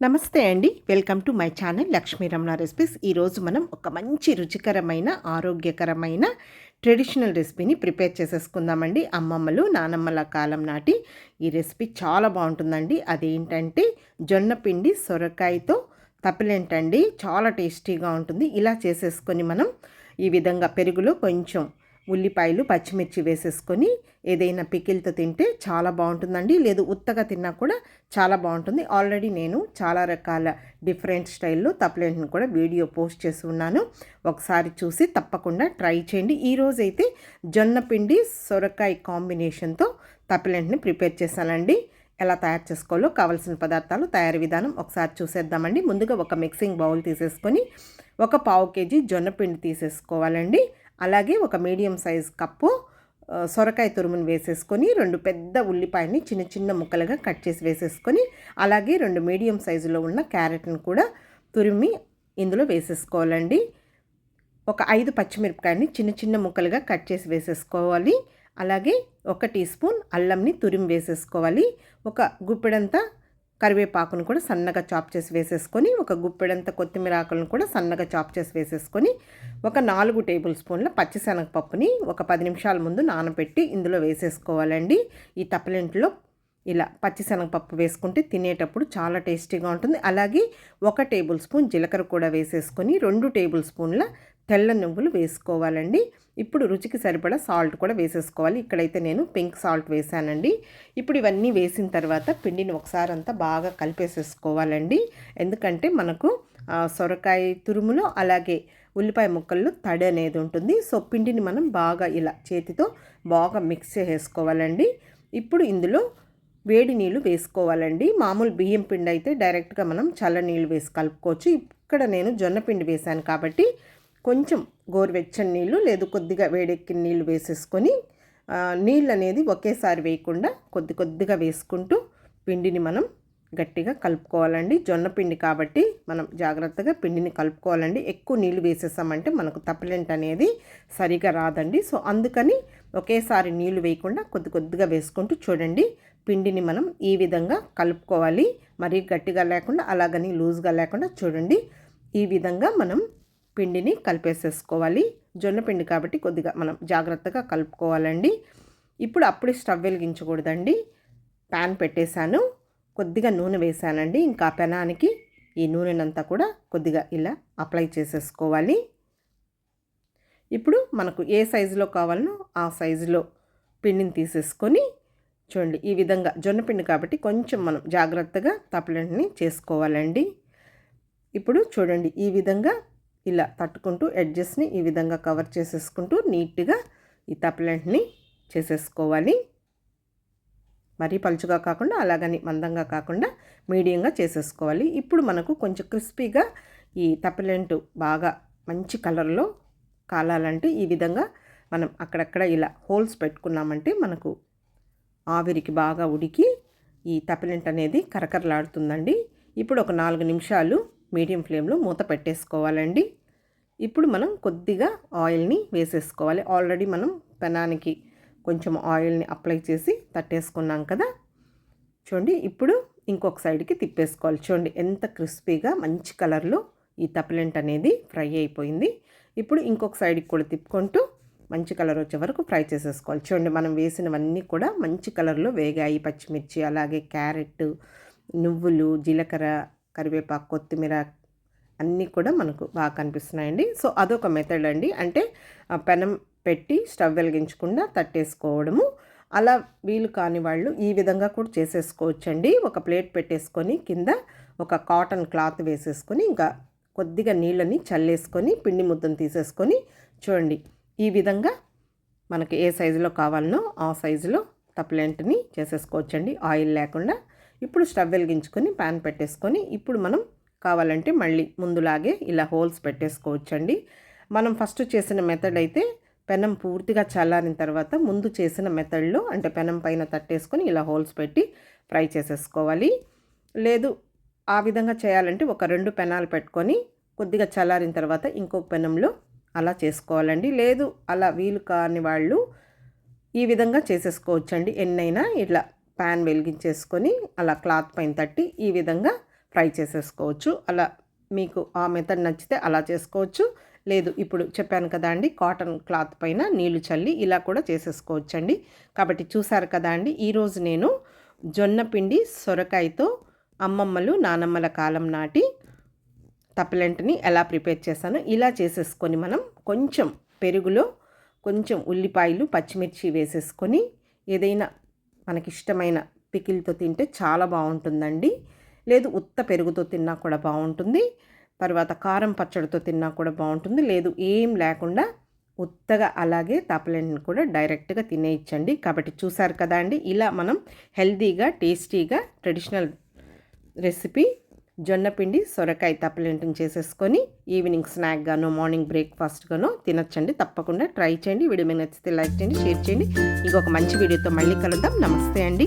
నమస్తే అండి. Welcome to my channel Lakshmi Ramana recipes. ఈరోజు మనం ఒక మంచి రుచికరమైన ఆరోగ్యకరమైన ట్రెడిషనల్ రెసిపీని ప్రిపేర్ చేసేసుకుందామండి. అమ్మమ్మలు నానమ్మల కాలం నాటి ఈ రెసిపీ చాలా బాగుంటుందండి. అదేంటంటే జొన్న పిండి సొరకాయతో తప్పిలేంటండి. చాలా టేస్టీగా ఉంటుంది. ఇలా చేసేసుకొని మనం ఈ విధంగా పెరుగులో కొంచెం ఉల్లిపాయలు పచ్చిమిర్చి వేసేసుకొని ఏదైనా పికిల్తో తింటే చాలా బాగుంటుందండి. లేదు ఉత్తగా తిన్నా కూడా చాలా బాగుంటుంది. ఆల్రెడీ నేను చాలా రకాల డిఫరెంట్ స్టైల్లో తప్పలేంటిని కూడా వీడియో పోస్ట్ చేసి ఉన్నాను. ఒకసారి చూసి తప్పకుండా ట్రై చేయండి. ఈరోజైతే జొన్న పిండి సొరకాయ కాంబినేషన్తో తప్పలేంటిని ప్రిపేర్ చేశానండి. ఎలా తయారు చేసుకోవాలో కావలసిన పదార్థాలు తయారీ విధానం ఒకసారి చూసేద్దామండి. ముందుగా ఒక మిక్సింగ్ బౌల్ తీసేసుకొని ఒక పావు కేజీ జొన్న పిండి తీసేసుకోవాలండి. అలాగే ఒక మీడియం సైజ్ కప్పు సొరకాయ తురుమును వేసేసుకొని రెండు పెద్ద ఉల్లిపాయని చిన్న చిన్న ముక్కలుగా కట్ చేసి వేసేసుకొని అలాగే రెండు మీడియం సైజులో ఉన్న క్యారెట్ని కూడా తురిమి ఇందులో వేసేసుకోవాలండి. ఒక ఐదు పచ్చిమిరపకాయని చిన్న చిన్న ముక్కలుగా కట్ చేసి వేసేసుకోవాలి. అలాగే ఒక టీ స్పూన్ అల్లంని తురిమి వేసేసుకోవాలి. ఒక గుప్పెడంతా కరివేపాకును కూడా సన్నగా చాప్ చేసి వేసేసుకొని ఒక గుప్పెడంత కొత్తిమీర ఆకులను కూడా సన్నగా చాప్ చేసి వేసేసుకొని ఒక నాలుగు టేబుల్ స్పూన్ల పచ్చిశనగపప్పుని ఒక పది నిమిషాల ముందు నానబెట్టి ఇందులో వేసేసుకోవాలండి. ఈ తప్పలింట్లో ఇలా పచ్చిశనగపప్పు వేసుకుంటే తినేటప్పుడు చాలా టేస్టీగా ఉంటుంది. అలాగే ఒక టేబుల్ స్పూన్ జీలకర్ర కూడా వేసేసుకొని రెండు టేబుల్ స్పూన్ల తెల్ల నువ్వులు వేసుకోవాలండి. ఇప్పుడు రుచికి సరిపడా సాల్ట్ కూడా వేసేసుకోవాలి. ఇక్కడైతే నేను పింక్ సాల్ట్ వేసానండి. ఇప్పుడు ఇవన్నీ వేసిన తర్వాత పిండిని ఒకసారి అంతా బాగా కలిపేసేసుకోవాలండి. ఎందుకంటే మనకు సొరకాయ తురుములో అలాగే ఉల్లిపాయ ముక్కల్లో తడి అనేది ఉంటుంది. సో పిండిని మనం బాగా ఇలా చేతితో బాగా మిక్స్ చేసుకోవాలండి ఇప్పుడు ఇందులో వేడి నీళ్ళు వేసుకోవాలండి. మామూలు బియ్యం పిండి అయితే డైరెక్ట్గా మనం చల్ల నీళ్ళు వేసి కలుపుకోవచ్చు. ఇక్కడ నేను జొన్న పిండి వేశాను కాబట్టి కొంచెం గోరువెచ్చని నీళ్ళు లేదు కొద్దిగా వేడెక్కిన నీళ్ళు వేసేసుకొని నీళ్ళు అనేది ఒకేసారి వేయకుండా కొద్ది కొద్దిగా వేసుకుంటూ పిండిని మనం గట్టిగా కలుపుకోవాలండి. జొన్న పిండి కాబట్టి మనం జాగ్రత్తగా పిండిని కలుపుకోవాలండి. ఎక్కువ నీళ్ళు వేసేసామంటే మనకు తప్పలెంట్ అనేది సరిగా రాదండి. సో అందుకని ఒకేసారి నీళ్ళు వేయకుండా కొద్ది కొద్దిగా వేసుకుంటూ చూడండి పిండిని మనం ఈ విధంగా కలుపుకోవాలి. మరీ గట్టిగా లేకుండా అలాగని లూజ్గా లేకుండా చూడండి. ఈ విధంగా మనం పిండిని కలిపేసేసుకోవాలి. జొన్న పిండి కాబట్టి కొద్దిగా మనం జాగ్రత్తగా కలుపుకోవాలండి. ఇప్పుడు అప్పుడే స్టవ్ వెలిగించకూడదండి. ప్యాన్ పెట్టేశాను. కొద్దిగా నూనె వేశానండి. ఇంకా పెనానికి ఈ నూనెనంతా కూడా కొద్దిగా ఇలా అప్లై చేసేసుకోవాలి. ఇప్పుడు మనకు ఏ సైజులో కావాలనో ఆ సైజులో పిండిని తీసేసుకొని చూడండి ఈ విధంగా జొన్న పిండి కాబట్టి కొంచెం మనం జాగ్రత్తగా తప్పలని చేసుకోవాలండి. ఇప్పుడు చూడండి ఈ విధంగా ఇలా తట్టుకుంటూ ఎడ్జెస్ని ఈ విధంగా కవర్ చేసేసుకుంటూ నీట్గా ఈ తప్పలెంట్ని చేసేసుకోవాలి. మరీ పలుచుగా కాకుండా అలాగని మందంగా కాకుండా మీడియంగా చేసేసుకోవాలి. ఇప్పుడు మనకు కొంచెం క్రిస్పీగా ఈ తప్పలెంటు బాగా మంచి కలర్లో కాలాలంటే ఈ విధంగా మనం అక్కడక్కడ ఇలా హోల్స్ పెట్టుకున్నామంటే మనకు ఆవిరికి బాగా ఉడికి ఈ తప్పలెంట్ అనేది కరకరలాడుతుందండి. ఇప్పుడు ఒక నాలుగు నిమిషాలు మీడియం ఫ్లేమ్లో మూత పెట్టేసుకోవాలండి. ఇప్పుడు మనం కొద్దిగా ఆయిల్ని వేసేసుకోవాలి. ఆల్రెడీ మనం పెనానికి కొంచెం ఆయిల్ని అప్లై చేసి తట్టేసుకున్నాం కదా. చూడండి ఇప్పుడు ఇంకొక సైడ్కి తిప్పేసుకోవాలి. చూడండి ఎంత క్రిస్పీగా మంచి కలర్లో ఈ తప్పలెంట్ అనేది ఫ్రై అయిపోయింది. ఇప్పుడు ఇంకొక సైడ్కి కూడా తిప్పుకుంటూ మంచి కలర్ వచ్చే వరకు ఫ్రై చేసేసుకోవాలి. చూడండి మనం వేసినవన్నీ కూడా మంచి కలర్లో వేగాయి. పచ్చిమిర్చి అలాగే క్యారెట్ నువ్వులు జీలకర్ర కరివేపాకు కొత్తిమీర అన్నీ కూడా మనకు బాగా కనిపిస్తున్నాయండి. సో అదొక మెథడ్ అండి. అంటే పెనం పెట్టి స్టవ్ వెలిగించకుండా తట్టేసుకోవడము. అలా వీలు కాని వాళ్ళు ఈ విధంగా కూడా చేసేసుకోవచ్చండి. ఒక ప్లేట్ పెట్టేసుకొని కింద ఒక కాటన్ క్లాత్ వేసేసుకొని ఇంకా కొద్దిగా నీళ్ళని చల్లేసుకొని పిండి ముద్దను తీసేసుకొని చూడండి. ఈ విధంగా మనకి ఏ సైజులో కావాలనో ఆ సైజులో తప్పలేంటిని చేసేసుకోవచ్చండి. ఆయిల్ లేకుండా ఇప్పుడు స్టవ్ వెలిగించుకొని ప్యాన్ పెట్టేసుకొని ఇప్పుడు మనం కావాలంటే మళ్ళీ ముందులాగే ఇలా హోల్స్ పెట్టేసుకోవచ్చండి. మనం ఫస్ట్ చేసిన మెథడ్ అయితే పెనం పూర్తిగా చల్లారిన తర్వాత ముందు చేసిన మెథడ్లో అంటే పెనం పైన తట్టేసుకొని ఇలా హోల్స్ పెట్టి ఫ్రై చేసేసుకోవాలి. లేదు ఆ విధంగా చేయాలంటే ఒక రెండు పెనాలు పెట్టుకొని కొద్దిగా చల్లారిన తర్వాత ఇంకొక పెనంలో అలా చేసుకోవాలండి. లేదు అలా వీలు కాని వాళ్ళు ఈ విధంగా చేసేసుకోవచ్చండి. ఎన్నైనా ఇట్లా ప్యాన్ వెలిగించేసుకొని అలా క్లాత్ పైన తట్టి ఈ విధంగా ఫ్రై చేసేసుకోవచ్చు. అలా మీకు ఆ మెథడ్ నచ్చితే అలా చేసుకోవచ్చు. లేదు ఇప్పుడు చెప్పాను కదా అండి కాటన్ క్లాత్ పైన నీళ్ళు చల్లి ఇలా కూడా చేసేసుకోవచ్చు అండి కాబట్టి చూసారు కదా అండి ఈరోజు నేను జొన్న పిండి సొరకాయతో అమ్మమ్మలు నానమ్మల కాలం నాటి తప్పలెంటని ఎలా ప్రిపేర్ చేశానో ఇలా చేసేసుకొని మనం కొంచెం పెరుగులో కొంచెం ఉల్లిపాయలు పచ్చిమిర్చి వేసేసుకొని ఏదైనా మనకిష్టమైన పికిల్తో తింటే చాలా బాగుంటుందండి. లేదు ఉత్త పెరుగుతో తిన్నా కూడా బాగుంటుంది. తర్వాత కారం పచ్చడితో తిన్నా కూడా బాగుంటుంది. లేదు ఏం లేకుండా ఉత్తగా అలాగే తపలెంని కూడా డైరెక్ట్గా తినేయచ్చండి. కాబట్టి చూసారు కదా అండి ఇలా మనం హెల్తీగా టేస్టీగా ట్రెడిషనల్ రెసిపీ జొన్నపిండి సొరకాయ తప్పలేంటిని చేసేసుకొని ఈవినింగ్ స్నాక్గాను మార్నింగ్ బ్రేక్ఫాస్ట్గాను తినచ్చండి. తప్పకుండా ట్రై చేయండి. వీడియో మీకు నచ్చితే లైక్ చేయండి షేర్ చేయండి. ఇంకొక మంచి వీడియోతో మళ్ళీ కలుద్దాం. నమస్తే అండి.